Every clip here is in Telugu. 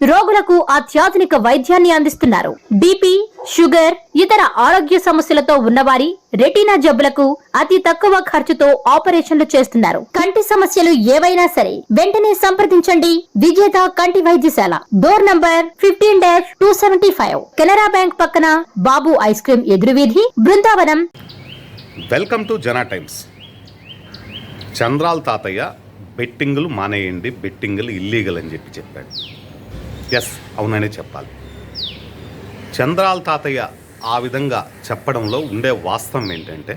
రోగులకు అత్యాధునిక వైద్యాన్ని అందిస్తున్నారు. బీపీ షుగర్ ఇతర ఆరోగ్య సమస్యలతో ఉన్నవారి రెటీనా జబ్బులకు అతి తక్కువ ఖర్చుతో ఆపరేషన్లు చేస్తున్నారు. కంటి సమస్యలు ఏవైనా సరే వెంటనే సంప్రదించండి. విజేత కంటి వైద్యశాల. Door number fifteen dash two seventy five. Canara bank పక్కన Babu ice cream ఎదురువీధి Brindavanam. Welcome to Jana times. చంద్రాల్ తాతయ్య బెట్టింగులు మానేయండి బెట్టింగులు ఇల్లీగల్ అని చెప్పి చెప్పాడు. ఎస్ అవుననే చెప్పాలి. చంద్రాల తాతయ్య ఆ విధంగా చెప్పడంలో ఉండే వాస్తవం ఏంటంటే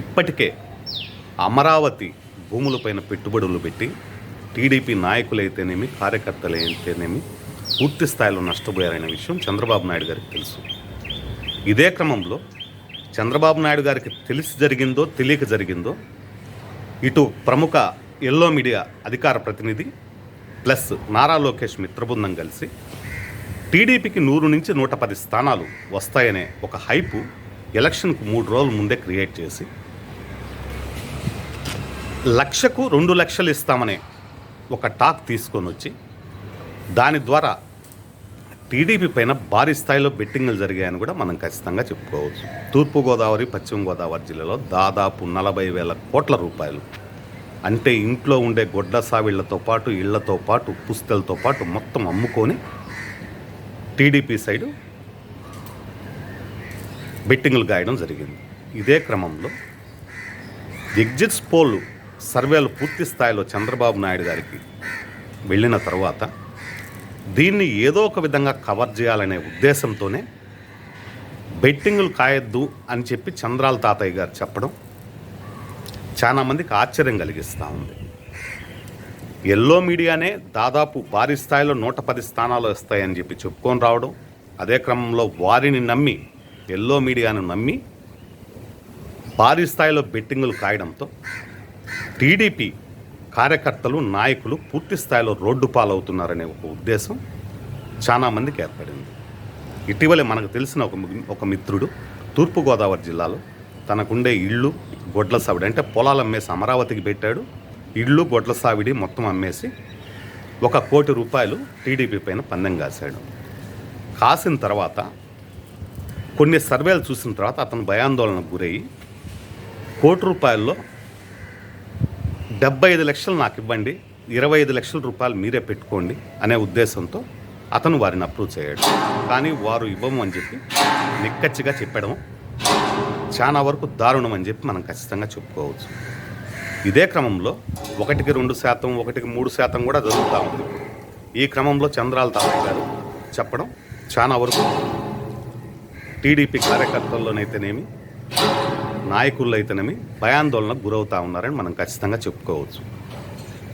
ఇప్పటికే అమరావతి భూములపైన పెట్టుబడులు పెట్టి టీడీపీ నాయకులైతేనేమి కార్యకర్తలైతేనేమి పూర్తి స్థాయిలో నష్టపోయారనే విషయం చంద్రబాబు నాయుడు గారికి తెలుసు. ఇదే క్రమంలో చంద్రబాబు నాయుడు గారికి తెలిసి జరిగిందో తెలియక జరిగిందో ఇటు ప్రముఖ ఎల్లో మీడియా అధికార ప్రతినిధి ప్లస్ నారా లోకేష్ మిత్రబృందం కలిసి టీడీపీకి నూరు నుంచి నూట పది స్థానాలు వస్తాయనే ఒక హైపు ఎలక్షన్కు మూడు రోజుల ముందే క్రియేట్ చేసి లక్షకు రెండు లక్షలు ఇస్తామనే ఒక టాక్ తీసుకొని వచ్చి దాని ద్వారా టీడీపీ పైన భారీ స్థాయిలో బెట్టింగ్లు జరిగాయని కూడా మనం ఖచ్చితంగా చెప్పుకోవచ్చు. తూర్పుగోదావరి పశ్చిమ గోదావరి జిల్లాలో దాదాపు నలభై వేల కోట్ల రూపాయలు అంటే ఇంట్లో ఉండే గొడ్ల సావిళ్ళతో పాటు ఇళ్ళతో పాటు పుస్తలతో పాటు మొత్తం అమ్ముకొని టీడీపీ సైడు బెట్టింగ్లు గాయడం జరిగింది. ఇదే క్రమంలో ఎగ్జిట్స్ పోల్ సర్వేలు పూర్తి స్థాయిలో చంద్రబాబు నాయుడు గారికి వెళ్ళిన తర్వాత దీన్ని ఏదో ఒక విధంగా కవర్ చేయాలనే ఉద్దేశంతోనే బెట్టింగులు కాయొద్దు అని చెప్పి చంద్రాల తాతయ్య గారు చెప్పడం చాలా మందికి ఆశ్చర్యం కలిగిస్తూ ఉంది. ఎల్లో మీడియానే దాదాపు భారీ స్థాయిలో నూట పది స్థానాలు వస్తాయని చెప్పి చెప్పుకొని రావడం అదే క్రమంలో వారిని నమ్మి ఎల్లో మీడియాను నమ్మి భారీ స్థాయిలో బెట్టింగులు కాయడంతో టీడీపీ కార్యకర్తలు నాయకులు పూర్తి స్థాయిలో రోడ్డు పాలవుతున్నారనే ఒక ఉద్దేశం చాలా మందికి ఏర్పడింది. ఇటీవలే మనకు తెలిసిన ఒక ఒక మిత్రుడు తూర్పుగోదావరి జిల్లాలో తనకుండే ఇళ్ళు గొడ్ల సావిడి. అంటే పొలాలు అమ్మేసి అమరావతికి పెట్టాడు. ఇళ్ళు గొడ్ల సావిడి మొత్తం అమ్మేసి ఒక కోటి రూపాయలు టీడీపీ పైన పందెం కాశాడు. కాసిన తర్వాత కొన్ని సర్వేలు చూసిన తర్వాత అతను భయాందోళనకు గురయ్యి కోటి రూపాయల్లో డెబ్బై ఐదు లక్షలు నాకు ఇవ్వండి ఇరవై ఐదు లక్షల రూపాయలు మీరే పెట్టుకోండి అనే ఉద్దేశంతో అతను వారిని అప్రూవ్ చేయడు. కానీ వారు ఇవ్వము అని చెప్పి నిక్కచ్చిగా చెప్పడం చాలా వరకు దారుణం అని చెప్పి మనం ఖచ్చితంగా చెప్పుకోవచ్చు. ఇదే క్రమంలో ఒకటికి రెండు శాతం ఒకటికి మూడు శాతం కూడా జరుగుతూ ఉంది. ఈ క్రమంలో చంద్రాల తాతయ్య గారు చెప్పడం చాలా వరకు టీడీపీ కార్యకర్తల్లోనైతేనేమి నాయకుల్లో అయితేనేమి భయాందోళనకు గురవుతూ ఉన్నారని మనం ఖచ్చితంగా చెప్పుకోవచ్చు.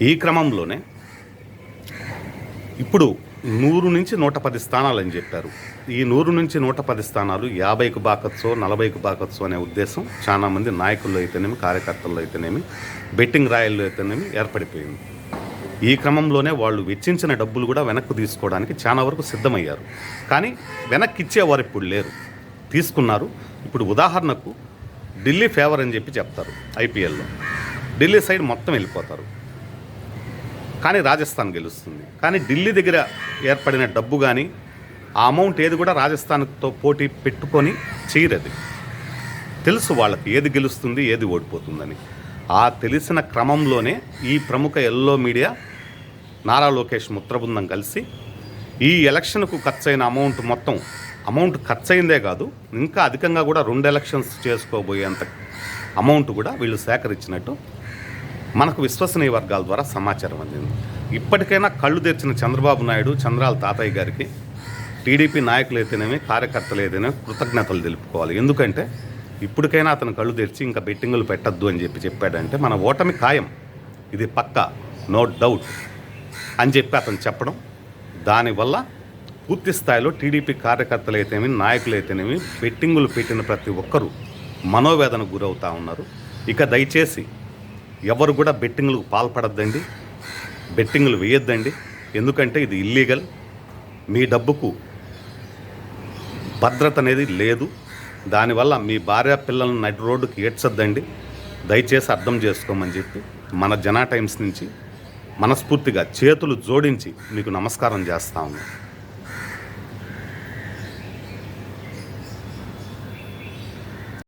ఈ క్రమంలోనే ఇప్పుడు నూరు నుంచి నూట పది స్థానాలు అని చెప్పారు. ఈ నూరు నుంచి నూట పది స్థానాలు యాభైకు బాకత్సో నలభైకి బాకత్సో అనే ఉద్దేశం చాలా మంది నాయకుల్లో అయితేనేమి కార్యకర్తల్లో అయితేనేమి బెట్టింగ్ రాయల్లో అయితేనేమి ఏర్పడిపోయింది. ఈ క్రమంలోనే వాళ్ళు వెచ్చించిన డబ్బులు కూడా వెనక్కు తీసుకోవడానికి చాలా వరకు సిద్ధమయ్యారు. కానీ వెనక్కి ఇచ్చేవారు ఇప్పుడు లేరు. తీసుకున్నారు. ఇప్పుడు ఉదాహరణకు ఢిల్లీ ఫేవర్ అని చెప్పి చెప్తారు ఐపీఎల్లో. ఢిల్లీ సైడ్ మొత్తం వెళ్ళిపోతారు. కానీ రాజస్థాన్ గెలుస్తుంది. కానీ ఢిల్లీ దగ్గర ఏర్పడిన డబ్బు కానీ ఆ అమౌంట్ ఏది కూడా రాజస్థాన్తో పోటీ పెట్టుకొని చేయరది తెలుసు వాళ్ళకి ఏది గెలుస్తుంది ఏది ఓడిపోతుందని. ఆ తెలిసిన క్రమంలోనే ఈ ప్రముఖ ఎల్లో మీడియా నారా లోకేష్ ముత్రబృందం కలిసి ఈ ఎలక్షన్కు ఖర్చైన అమౌంట్ మొత్తం అమౌంట్ ఖర్చయిందే కాదు ఇంకా అధికంగా కూడా రెండు ఎలక్షన్స్ చేసుకోబోయేంత అమౌంట్ కూడా వీళ్ళు సేకరించినట్టు మనకు విశ్వసనీయ వర్గాల ద్వారా సమాచారం అందింది. ఇప్పటికైనా కళ్ళు తెరిచిన చంద్రబాబు నాయుడు చంద్రాల తాతయ్య గారికి టీడీపీ నాయకులు అయితేనేమి కార్యకర్తలు అయితేనేమి కృతజ్ఞతలు తెలుపుకోవాలి. ఎందుకంటే ఇప్పటికైనా అతను కళ్ళు తెరిచి ఇంకా బెట్టింగులు పెట్టద్దు అని చెప్పి చెప్పాడంటే మన ఓటమి ఖాయం. ఇది పక్క నో డౌట్ అని చెప్పి అతను చెప్పడం. దానివల్ల పూర్తి స్థాయిలో టీడీపీ కార్యకర్తలు అయితేనేమి నాయకులు అయితేనేమి బెట్టింగులు పెట్టిన ప్రతి ఒక్కరూ మనోవేదనకు గురవుతా ఉన్నారు. ఇక దయచేసి ఎవరు కూడా బెట్టింగ్లకు పాల్పడద్దండి. బెట్టింగ్లు వేయొద్దండి. ఎందుకంటే ఇది ఇల్లీగల్ మీ డబ్బుకు భద్రత అనేది లేదు. దానివల్ల మీ భార్య పిల్లలను నడి రోడ్డుకి ఏడ్చొద్దండి. దయచేసి అర్థం చేసుకోమని చెప్పి మన జనా టైమ్స్ నుంచి మనస్ఫూర్తిగా చేతులు జోడించి మీకు నమస్కారం చేస్తా ఉన్నాను